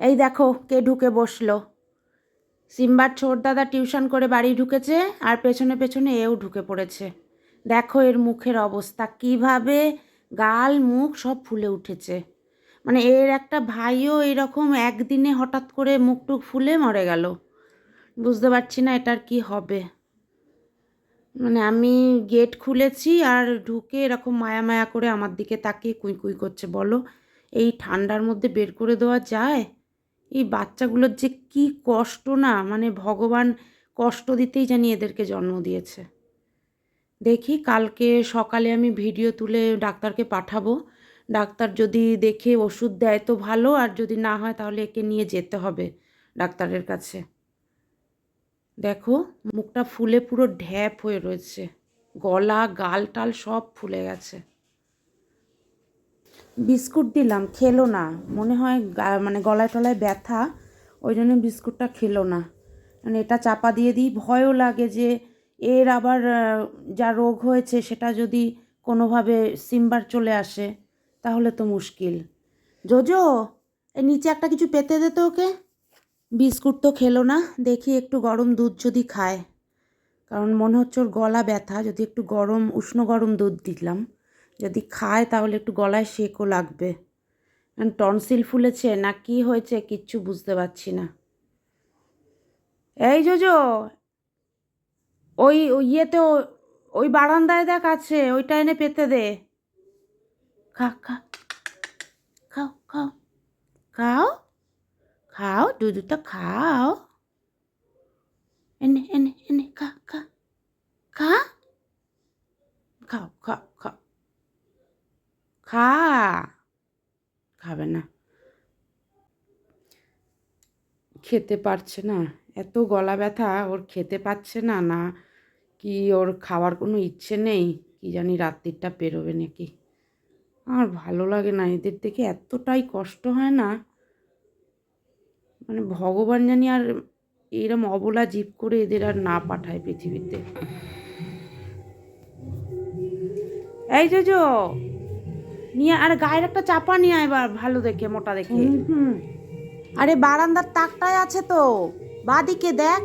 এই দেখো কে ঢুকে বসল। সিম্বার ছোট দাদা টিউশন করে বাড়ি ঢুকেছে আর পেছনে পেছনে এও ঢুকে পড়েছে। দেখো এর মুখের অবস্থা, কীভাবে গাল মুখ সব ফুলে উঠেছে। মানে এর একটা ভাইও এরকম একদিনে হঠাৎ করে মুখ টুক ফুলে মরে গেল। বুঝতে পারছি না এটার কি হবে। মানে আমি গেট খুলেছি আর ঢুকে এরকম মায়া মায়া করে আমার দিকে তাকিয়ে কুই কুই করছে, বলো। এই ঠান্ডার মধ্যে বের করে দেওয়া যায়? এই বাচ্চাগুলোর যে কি কষ্ট না মানে ভগবান কষ্ট দিতেই জানি এদেরকে জন্ম দিয়েছে। দেখি কালকে সকালে আমি ভিডিও তুলে ডাক্তারকে পাঠাবো। ডাক্তার যদি দেখে ওষুধ দেয় তো ভালো, আর যদি না হয় তাহলে একে নিয়ে যেতে হবে ডাক্তারের কাছে। দেখো মুখটা ফুলে পুরো ঢ্যাপ হয়ে রয়েছে, গলা গাল টাল সব ফুলে গেছে। বিস্কুট দিলাম, খেলো না। মনে হয় মানে গলায় টলায় ব্যথা, ওই জন্য বিস্কুটটা খেলো না। মানে এটা চাপা দিয়ে দিই, ভয়ও লাগে যে এর আবার যা রোগ হয়েছে সেটা যদি কোনোভাবে সিম্বার চলে আসে, তাহলে তো মুশকিল। জোজো, এই নিচে একটা কিছু পেতে দে তো ওকে। বিস্কুট তো খেলো না, দেখি একটু গরম দুধ যদি খায়। কারণ মনে হচ্ছে ওর গলা ব্যথা, যদি একটু গরম, উষ্ণ গরম দুধ দিলাম। যদি খায় তাহলে একটু গলায় শেকও লাগবে। টনসিল ফুলেছে না কি হয়েছে কিচ্ছু বুঝতে পারছি না। এই জোজো, ওই ইয়েতে ওই বারান্দায় দেখ আছে, ওইটা এনে পেতে দে। খা খা খাও খাও খাও খাও দুধটা খাও। এনে এনে এনে, খা খা খা, খাও খাও। খা। খাবে না। খেতে পারছে না। এত গলা ব্যথা, ওর খেতে পাচ্ছে না না কি ওর খাওয়ার কোনো ইচ্ছে নেই, কি জানি রাত্রিটা পেরোবে নাকি। আর ভালো লাগে না, এদের দেখে এতটাই কষ্ট হয় না। মানে ভগবান জানি আর এরম অবলা জীব করে এদের আর না পাঠায় পৃথিবীতে। এই জোজো নিয়ে আর গায়ের একটা চাপা নিয়ে এবার ভালো দেখে মোটা দেখে। আরে বারান্দার তাকটায় আছে তো। বাদিকে দেখ।